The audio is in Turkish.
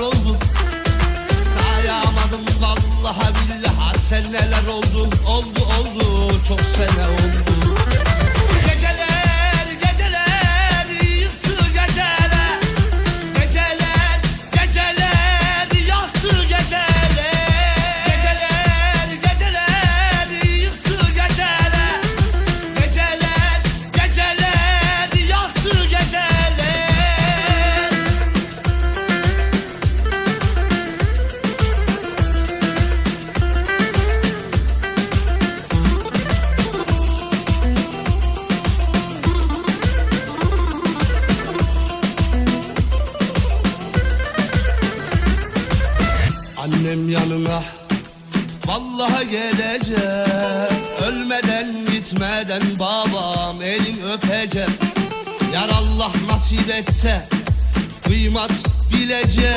oldu? Sayamadım vallahi billahi. Sen neler oldu? Oldu oldu. Çok sene oldu Annem yanına Vallahi gelecek Ölmeden gitmeden babam elin öpecek. Yar Allah nasip etse Kıymat bilecek